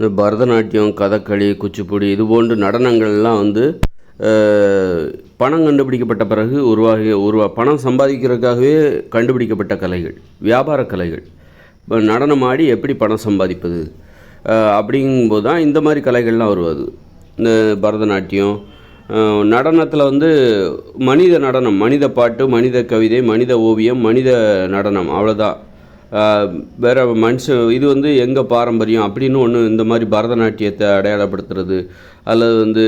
இந்த பரதநாட்டியம் கதகளி குச்சிப்புடி இது போன்ற நடனங்கள்லாம் வந்து பணம் கண்டுபிடிக்கப்பட்ட பிறகு உருவாகி உருவா பணம் சம்பாதிக்கிறதுக்காகவே கண்டுபிடிக்கப்பட்ட கலைகள் வியாபார கலைகள். இப்போ நடனம் ஆடி எப்படி பணம் சம்பாதிப்பது? அப்படிங்கும்போது தான் இந்த மாதிரி கலைகள்லாம் வருவது. இந்த பரதநாட்டியம் நடனத்தில் வந்து மனித நடனம் மனித பாட்டு மனித கவிதை மனித ஓவியம் மனித நடனம் அவ்வளோதான் வேற மனுஷ இது வந்து எங்கள் பாரம்பரியம்? அப்படின்னு ஒன்று இந்த மாதிரி பரதநாட்டியத்தை அடையாளப்படுத்துறது அல்லது வந்து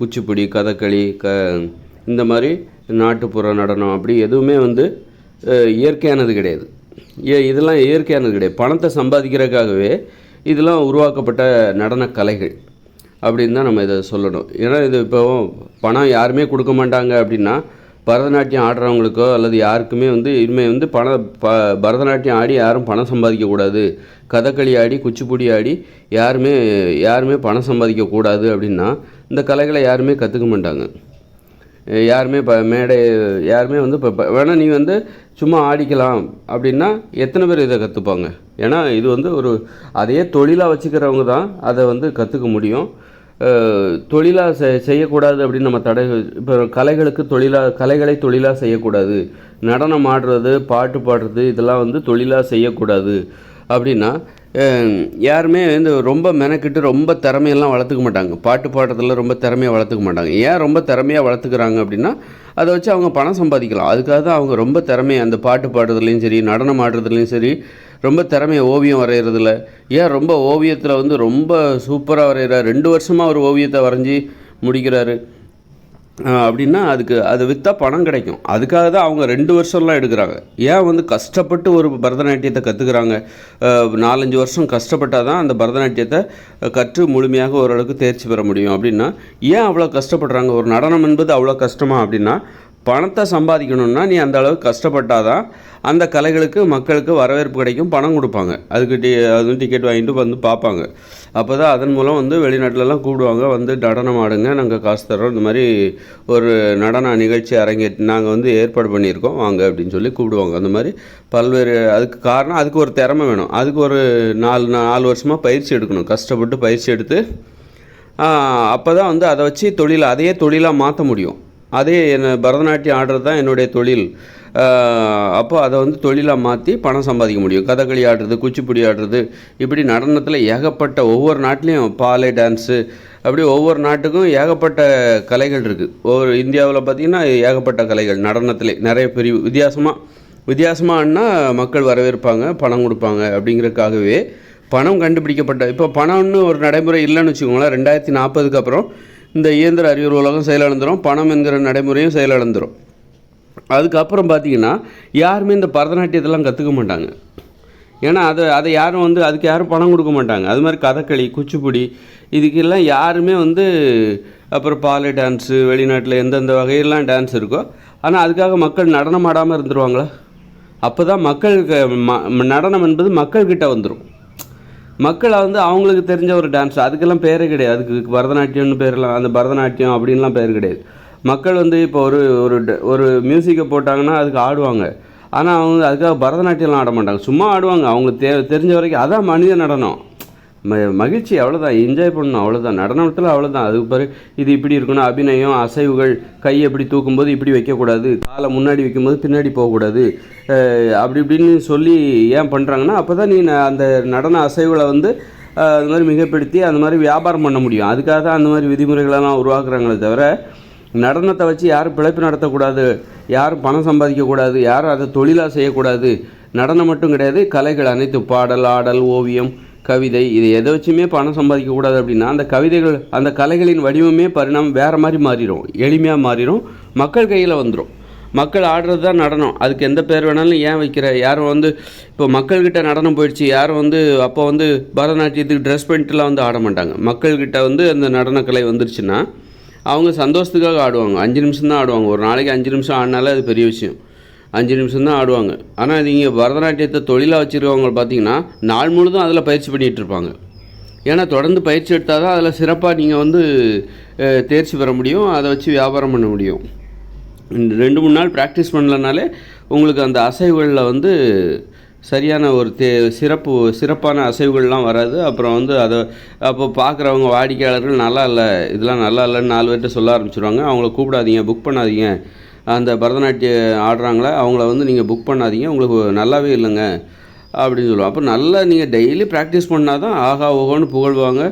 குச்சிப்புடி கதகளி க இந்த மாதிரி நாட்டுப்புற நடனம் அப்படி எதுவுமே வந்து இயற்கையானது கிடையாது. ஏ இதெல்லாம் இயற்கையானது கிடையாது. பணத்தை சம்பாதிக்கிறதுக்காகவே இதெல்லாம் உருவாக்கப்பட்ட நடன கலைகள் அப்படின்னு தான் நம்ம இதை சொல்லணும். ஏன்னா இது இப்போ பணம் யாருமே கொடுக்க மாட்டாங்க அப்படின்னா பரதநாட்டியம் ஆடுறவங்களுக்கோ அல்லது யாருக்குமே வந்து இனிமேல் வந்து பணம் ப பரதநாட்டியம் ஆடி யாரும் பணம் சம்பாதிக்கக்கூடாது கதகளி ஆடி குச்சிப்புடி ஆடி யாருமே யாருமே பணம் சம்பாதிக்கக்கூடாது அப்படின்னா இந்த கலைகளை யாருமே கற்றுக்க மாட்டாங்க. யாருமே இப்போ மேடை யாருமே வந்து இப்போ வேணால் நீ வந்து சும்மா ஆடிக்கலாம் அப்படின்னா எத்தனை பேர் இதை கற்றுப்பாங்க ஏன்னா இது வந்து ஒரு அதையே தொழிலாக வச்சுக்கிறவங்க தான் அதை வந்து கற்றுக்க முடியும். தொழிலாக செ செய்யக்கூடாது அப்படின்னு நம்ம தடை இப்போ கலைகளுக்கு தொழிலாக கலைகளை தொழிலாக செய்யக்கூடாது. நடனம் ஆடுறது பாட்டு பாடுறது இதெல்லாம் வந்து தொழிலாக செய்யக்கூடாது. அப்படின்னா யாருமே வந்து ரொம்ப மெனக்கிட்டு ரொம்ப திறமையெல்லாம் வளர்த்துக்க மாட்டாங்க. பாட்டு பாடுறதுல ரொம்ப திறமையாக வளர்த்துக்க மாட்டாங்க. ஏன் ரொம்ப திறமையாக வளர்த்துக்கிறாங்க அப்படின்னா அதை வச்சு அவங்க பணம் சம்பாதிக்கலாம். அதுக்காக தான் அவங்க ரொம்ப திறமை அந்த பாட்டு பாடுறதுலையும் சரி நடனம் ஆடுறதுலையும் சரி ரொம்ப திறமைய ஓவியம் வரைகிறதுல ஏன் ரொம்ப ஓவியத்தில் வந்து ரொம்ப சூப்பராக வரைகிறார் ரெண்டு வருஷமாக ஒரு ஓவியத்தை வரைஞ்சி முடிக்கிறாரு. அப்படின்னா அதுக்கு அது விற்றா பணம் கிடைக்கும். அதுக்காக தான் அவங்க ரெண்டு வருஷம்லாம் எடுக்கிறாங்க. ஏன் வந்து கஷ்டப்பட்டு ஒரு பரதநாட்டியத்தை கற்றுக்குறாங்க நாலஞ்சு வருஷம் கஷ்டப்பட்டால் தான் அந்த பரதநாட்டியத்தை கற்று முழுமையாக ஓரளவுக்கு தேர்ச்சி பெற முடியும். அப்படின்னா ஏன் அவ்வளோ கஷ்டப்படுறாங்க? ஒரு நடனம் என்பது அவ்வளோ கஷ்டமா? அப்படின்னா பணத்தை சம்பாதிக்கணும்னா நீ அந்த அளவுக்கு கஷ்டப்பட்டாதான் அந்த கலைகளுக்கு மக்களுக்கு வரவேற்பு கிடைக்கும் பணம் கொடுப்பாங்க. அதுக்கு டி அது டிக்கெட் வாங்கிட்டு வந்து பார்ப்பாங்க. அப்போ தான் அதன் மூலம் வந்து வெளிநாட்டிலலாம் கூப்பிடுவாங்க வந்து நடனம் ஆடுங்க நாங்கள் காசு தரோம் இந்த மாதிரி ஒரு நடன நிகழ்ச்சி அரங்கேற்று நாங்கள் வந்து ஏற்பாடு பண்ணியிருக்கோம் வாங்க அப்படின்னு சொல்லி கூப்பிடுவாங்க அந்த மாதிரி பல்வேறு அதுக்கு காரணம் அதுக்கு ஒரு திறமை வேணும். அதுக்கு ஒரு நாலு நாலு வருஷமாக பயிற்சி எடுக்கணும். கஷ்டப்பட்டு பயிற்சி எடுத்து அப்போ தான் வந்து அதை வச்சு தொழிலை அதையே தொழிலாக மாற்ற முடியும். அதே என்ன பரதநாட்டியம் ஆடுறது தான் என்னுடைய தொழில். அப்போ அதை வந்து தொழிலாக மாற்றி பணம் சம்பாதிக்க முடியும். கதகளி ஆடுறது குச்சிப்புடி ஆடுறது இப்படி நடனத்தில் ஏகப்பட்ட ஒவ்வொரு நாட்டிலையும் பாலை டான்ஸு அப்படி ஒவ்வொரு நாட்டுக்கும் ஏகப்பட்ட கலைகள் இருக்குது ஒவ்வொரு இந்தியாவில் பார்த்திங்கன்னா ஏகப்பட்ட கலைகள் நடனத்தில் நிறைய பிரிவு வித்தியாசமாக வித்தியாசமானா மக்கள் வரவேற்பாங்க பணம் கொடுப்பாங்க அப்படிங்கிறதுக்காகவே பணம் கண்டுபிடிக்கப்பட்ட இப்போ பணம்னு ஒரு நடைமுறை இல்லைன்னு வச்சுக்கோங்களேன் ரெண்டாயிரத்தி நாற்பதுக்கு அப்புறம் இந்த இயந்திர அறிவியல் உலகம் செயலிழந்துடும் பணம் என்கிற நடைமுறையும் செயலிழந்துடும் அதுக்கப்புறம் பார்த்தீங்கன்னா யாருமே இந்த பரதநாட்டியத்தெல்லாம் கற்றுக்க மாட்டாங்க. ஏன்னா அதை அதை யாரும் வந்து அதுக்கு யாரும் பணம் கொடுக்க மாட்டாங்க. அது மாதிரி கதகளி குச்சிப்புடி இதுக்கெல்லாம் யாருமே வந்து அப்புறம் பாலை டான்ஸு வெளிநாட்டில் எந்தெந்த வகையெல்லாம் டான்ஸ் இருக்கோ ஆனால் அதுக்காக மக்கள் நடனம் ஆடாமல் இருந்துருவாங்களா? அப்போ தான் மக்களுக்கு ம நடனம் என்பது மக்கள்கிட்ட வந்துடும் மக்களை வந்து அவங்களுக்கு தெரிஞ்ச ஒரு டான்ஸ் அதுக்கெல்லாம் பேரே கிடையாது. அதுக்கு பரதநாட்டியம்னு பேர்லாம் அந்த பரதநாட்டியம் அப்படின்லாம் பேர் கிடையாது. மக்கள் வந்து இப்போ ஒரு ஒரு ட- ஒரு மியூசிக்கை போட்டாங்கன்னா அதுக்கு ஆடுவாங்க. ஆனால் அவங்க அதுக்காக பரதநாட்டியம்லாம் ஆட மாட்டாங்க. சும்மா ஆடுவாங்க. அவங்களுக்கு தெ தெரிஞ்ச வரைக்கும் அதான் மனித நடனம். ம மகிழ்ச்சி அவ்வளோதான் என்ஜாய் பண்ணணும் அவ்வளோதான் நடனத்தில் அவ்வளோதான் அதுக்கு பிறகு இது இப்படி இருக்கணும் அபிநயம் அசைவுகள் கை எப்படி தூக்கும்போது இப்படி வைக்கக்கூடாது காலை முன்னாடி வைக்கும்போது பின்னாடி போகக்கூடாது அப்படி இப்படின்னு சொல்லி ஏன் பண்ணுறாங்கன்னா அப்போ தான் நீ அந்த நடன அசைவுகளை வந்து அது மாதிரி மிகப்படுத்தி அந்த மாதிரி வியாபாரம் பண்ண முடியும். அதுக்காக தான் அந்த மாதிரி விதிமுறைகளெல்லாம் உருவாக்குறாங்களே தவிர நடனத்தை வச்சு யாரும் பிழைப்பு நடத்தக்கூடாது யாரும் பணம் சம்பாதிக்கக்கூடாது யாரும் அதை தொழிலாக செய்யக்கூடாது. நடனம் மட்டும் கிடையாது கலைகள் அனைத்து பாடல் ஆடல் ஓவியம் கவிதை இது எதை வச்சுமே பணம் சம்பாதிக்கக்கூடாது அப்படின்னா அந்த கவிதைகள் அந்த கலைகளின் வடிவமே பரிணாமம் வேறு மாதிரி மாறிடும் எளிமையாக மாறிடும் மக்கள் கையில் வந்துடும் மக்கள் ஆடுறது தான் நடனம். அதுக்கு எந்த பேர் வேணாலும் ஏன் வைக்கிற? யாரும் வந்து இப்போ மக்கள்கிட்ட நடனம் போயிடுச்சு. யாரும் வந்து அப்போ வந்து பரதநாட்டியத்துக்கு ட்ரெஸ் பண்ணிட்டுலாம் வந்து ஆட மாட்டாங்க. மக்கள்கிட்ட வந்து அந்த நடனக்கலை வந்துருச்சுன்னா அவங்க சந்தோஷத்துக்காக ஆடுவாங்க. அஞ்சு நிமிஷம் தான் ஆடுவாங்க. ஒரு நாளைக்கு அஞ்சு நிமிஷம் ஆடினாலே அது பெரிய விஷயம். அஞ்சு நிமிஷம் தான் ஆடுவாங்க ஆனால் இங்கே பரதநாட்டியத்தை தொழிலாக வச்சுருக்கவங்க பார்த்தீங்கன்னா நாள் முழுதும் அதில் பயிற்சி பண்ணிகிட்டு இருப்பாங்க. ஏன்னா தொடர்ந்து பயிற்சி எடுத்தால் தான் அதில் சிறப்பாக நீங்கள் வந்து தேர்ச்சி பெற முடியும். அதை வச்சு வியாபாரம் பண்ண முடியும். ரெண்டு மூணு நாள் ப்ராக்டிஸ் பண்ணலனாலே உங்களுக்கு அந்த அசைவுகளில் வந்து சரியான ஒரு தே சிறப்பு சிறப்பான அசைவுகள்லாம் வராது. அப்புறம் வந்து அதை அப்போ பார்க்குறவங்க வாடிக்கையாளர்கள் நல்லா இல்லை இதெல்லாம் நல்லா இல்லைன்னு நாலு பேர்கிட்ட சொல்ல ஆரம்பிச்சிருவாங்க. அவங்கள கூப்பிடாதீங்க புக் பண்ணாதீங்க. அந்த பரதநாட்டியம் ஆடுறாங்களே அவங்கள வந்து நீங்கள் புக் பண்ணாதீங்க உங்களுக்கு நல்லாவே இல்லைங்க அப்படின்னு சொல்லுவோம். அப்போ நல்லா நீங்கள் டெய்லி ப்ராக்டிஸ் பண்ணால் தான் ஆகா ஓகோன்னு புகழ்வாங்க.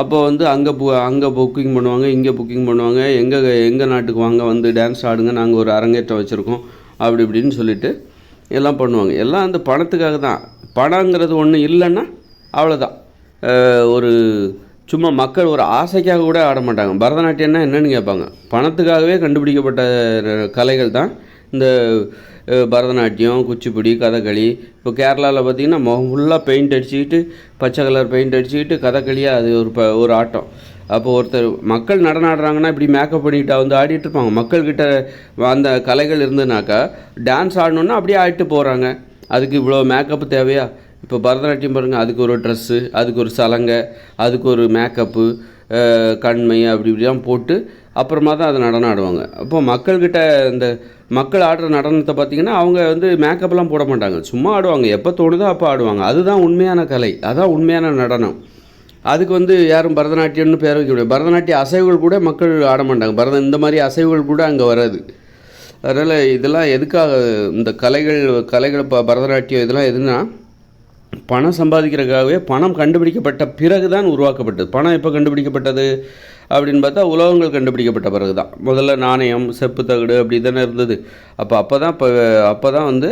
அப்போ வந்து அங்கே பு அங்கே புக்கிங் பண்ணுவாங்க இங்கே புக்கிங் பண்ணுவாங்க எங்கே எங்கள் நாட்டுக்கு வாங்க வந்து டான்ஸ் ஆடுங்க நாங்கள் ஒரு அரங்கேற்றம் வச்சுருக்கோம் அப்படி இப்படின்னு சொல்லிட்டு எல்லாம் பண்ணுவாங்க. எல்லாம் அந்த பணத்துக்காக தான். பணங்கிறது ஒன்று இல்லைன்னா அவ்வளோதான் ஒரு சும்மா மக்கள் ஒரு ஆசைக்காக கூட ஆட மாட்டாங்க. பரதநாட்டியம்னா என்னென்னு கேட்பாங்க. பணத்துக்காகவே கண்டுபிடிக்கப்பட்ட கலைகள் தான் இந்த பரதநாட்டியம் குச்சிப்புடி கதகளி. இப்போ கேரளாவில் பார்த்தீங்கன்னா முகம் ஃபுல்லாக பெயிண்ட் அடிச்சுக்கிட்டு பச்சை கலர் பெயிண்ட் அடிச்சுக்கிட்டு கதகளியாக அது ஒரு ப ஒரு ஆட்டம். அப்போ ஒருத்தர் மக்கள் நடனம் ஆடுறாங்கன்னா இப்படி மேக்கப் பண்ணிக்கிட்டு வந்து ஆடிட்டு இருப்பாங்க. மக்கள்கிட்ட அந்த கலைகள் இருந்ததுனாக்கா டான்ஸ் ஆடணுன்னா அப்படியே ஆடிட்டு போகிறாங்க அதுக்கு இவ்வளோ மேக்கப் தேவையா? இப்போ பரதநாட்டியம் பாருங்கள் அதுக்கு ஒரு ட்ரெஸ்ஸு அதுக்கு ஒரு சலங்கை அதுக்கு ஒரு மேக்கப்பு கண்மை அப்படி இப்படிலாம் போட்டு அப்புறமா தான் அதை நடனம் ஆடுவாங்க. அப்போ மக்கள்கிட்ட இந்த மக்கள் ஆடுற நடனத்தை பார்த்திங்கன்னா அவங்க வந்து மேக்கப்லாம் போட மாட்டாங்க. சும்மா ஆடுவாங்க. எப்போ தோணுதோ அப்போ ஆடுவாங்க. அதுதான் உண்மையான கலை. அதான் உண்மையான நடனம். அதுக்கு வந்து யாரும் பரதநாட்டியம்னு பேர் வைக்க முடியாது. பரதநாட்டிய அசைவுகள் கூட மக்கள் ஆட மாட்டாங்க. பரத இந்த மாதிரி அசைவுகள் கூட அங்கே வராது. அதனால் இதெல்லாம் எதுக்காக இந்த கலைகள் கலைகள் ப பரதநாட்டியம் இதெல்லாம் எதுனா பணம் சம்பாதிக்கிறதுக்காகவே பணம் கண்டுபிடிக்கப்பட்ட பிறகு தான் உருவாக்கப்பட்டது. பணம் எப்போ கண்டுபிடிக்கப்பட்டது? அப்படின்னு பார்த்தா உலோகங்கள் கண்டுபிடிக்கப்பட்ட பிறகு தான் முதல்ல நாணயம் செப்பு தகடு அப்படி தானே இருந்தது. அப்போ அப்போ தான் இப்போ அப்போ தான் வந்து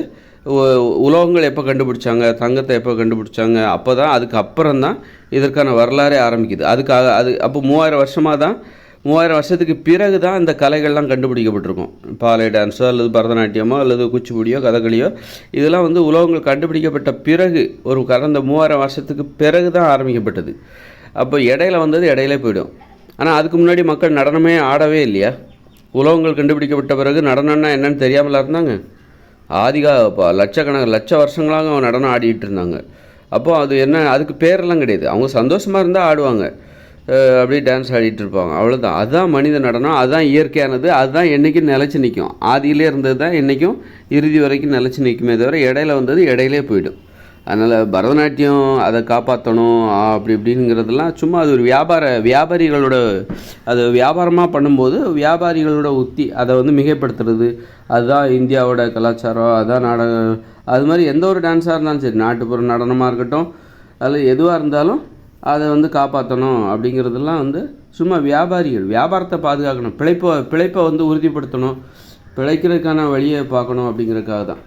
உலோகங்கள் எப்போ கண்டுபிடிச்சாங்க? தங்கத்தை எப்போ கண்டுபிடிச்சாங்க? அப்போ தான் அதுக்கு அப்புறம் தான் இதற்கான வரலாறே ஆரம்பிக்குது. அதுக்காக அது அப்போ மூவாயிரம் வருஷமாக தான் மூவாயிரம் வருஷத்துக்கு பிறகு தான் இந்த கலைகள்லாம் கண்டுபிடிக்கப்பட்டிருக்கும். பாலை டான்ஸோ அல்லது பரதநாட்டியமோ அல்லது குச்சிப்புடியோ கதகளியோ இதெல்லாம் வந்து உலகங்கள் கண்டுபிடிக்கப்பட்ட பிறகு ஒரு கடந்த மூவாயிரம் வருஷத்துக்கு பிறகு தான் ஆரம்பிக்கப்பட்டது. அப்போ இடையில வந்தது இடையிலே போயிடும். ஆனால் அதுக்கு முன்னாடி மக்கள் நடனமே ஆடவே இல்லையா? உலகங்கள் கண்டுபிடிக்கப்பட்ட பிறகு நடனம்னா என்னன்னு தெரியாமலா இருந்தாங்க? ஆதிகா இப்போ லட்சக்கணக்கு லட்ச வருஷங்களாக அவங்க நடனம் ஆடிட்டு இருந்தாங்க. அப்போது அது என்ன அதுக்கு பேரெல்லாம் கிடையாது. அவங்க சந்தோஷமாக இருந்தால் ஆடுவாங்க. அப்படியே டான்ஸ் ஆடிட்டு இருப்பாங்க. அவ்வளோதான் அதுதான் மனித நடனம் அதுதான் இயற்கையானது அதுதான் என்றைக்கும் நிலச்சி நிற்கும் ஆதியிலே இருந்தது தான் என்றைக்கும் இறுதி வரைக்கும் நிலச்சி நிற்குமே தவிர இடையில வந்தது இடையிலே போயிடும். அதனால் பரதநாட்டியம் அதை காப்பாற்றணும் அப்படி இப்படிங்கிறதெல்லாம் சும்மா அது ஒரு வியாபார வியாபாரிகளோட அது வியாபாரமாக பண்ணும்போது வியாபாரிகளோட உத்தி அதை வந்து மிகைப்படுத்துறது. அதுதான் இந்தியாவோட கலாச்சாரம் அதுதான் நாடக அது மாதிரி எந்த ஒரு டான்ஸாக இருந்தாலும் சரி நாட்டுப்புற நடனமாக இருக்கட்டும் அதில் எதுவாக இருந்தாலும் அதை வந்து காப்பாற்றணும் அப்படிங்கிறதெல்லாம் வந்து சும்மா வியாபாரிகள் வியாபாரத்தை பாதுகாக்கணும். பிழைப்பை பிழைப்பை வந்து உறுதிப்படுத்தணும். பிழைக்கிறதுக்கான வழியை பார்க்கணும் அப்படிங்கிறதுக்காக தான்